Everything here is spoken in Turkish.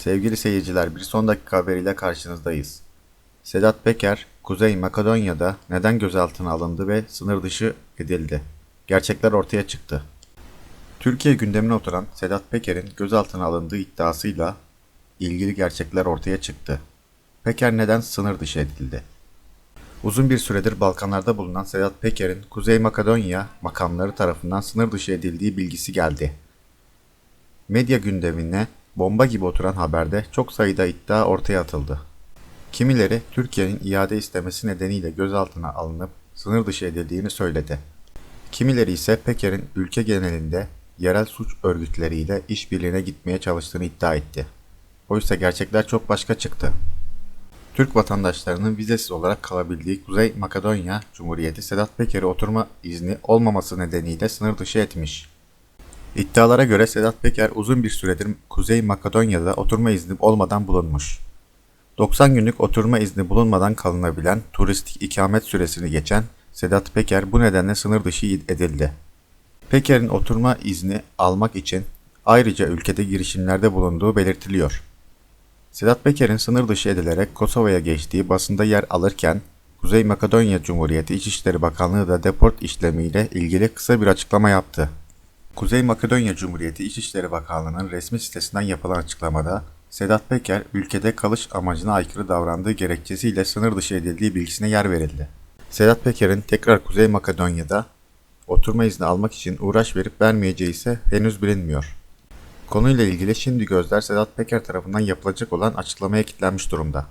Sevgili seyirciler, bir son dakika haberiyle karşınızdayız. Sedat Peker, Kuzey Makedonya'da neden gözaltına alındı ve sınır dışı edildi? Gerçekler ortaya çıktı. Türkiye gündemine oturan Sedat Peker'in gözaltına alındığı iddiasıyla ilgili gerçekler ortaya çıktı. Peker neden sınır dışı edildi? Uzun bir süredir Balkanlarda bulunan Sedat Peker'in Kuzey Makedonya makamları tarafından sınır dışı edildiği bilgisi geldi. Medya gündemine bomba gibi oturan haberde çok sayıda iddia ortaya atıldı. Kimileri Türkiye'nin iade istemesi nedeniyle gözaltına alınıp sınır dışı edildiğini söyledi. Kimileri ise Peker'in ülke genelinde yerel suç örgütleriyle işbirliğine gitmeye çalıştığını iddia etti. Oysa gerçekler çok başka çıktı. Türk vatandaşlarının vizesiz olarak kalabildiği Kuzey Makedonya Cumhuriyeti Sedat Peker'e oturma izni olmaması nedeniyle sınır dışı etmiş. İddialara göre Sedat Peker uzun bir süredir Kuzey Makedonya'da oturma izni olmadan bulunmuş. 90 günlük oturma izni bulunmadan kalınabilen turistik ikamet süresini geçen Sedat Peker bu nedenle sınır dışı edildi. Peker'in oturma izni almak için ayrıca ülkede girişimlerde bulunduğu belirtiliyor. Sedat Peker'in sınır dışı edilerek Kosova'ya geçtiği basında yer alırken Kuzey Makedonya Cumhuriyeti İçişleri Bakanlığı da deport işlemiyle ilgili kısa bir açıklama yaptı. Kuzey Makedonya Cumhuriyeti İçişleri Bakanlığı'nın resmi sitesinden yapılan açıklamada Sedat Peker ülkede kalış amacına aykırı davrandığı gerekçesiyle sınır dışı edildiği bilgisine yer verildi. Sedat Peker'in tekrar Kuzey Makedonya'da oturma izni almak için uğraş verip vermeyeceği ise henüz bilinmiyor. Konuyla ilgili şimdi gözler Sedat Peker tarafından yapılacak olan açıklamaya kilitlenmiş durumda.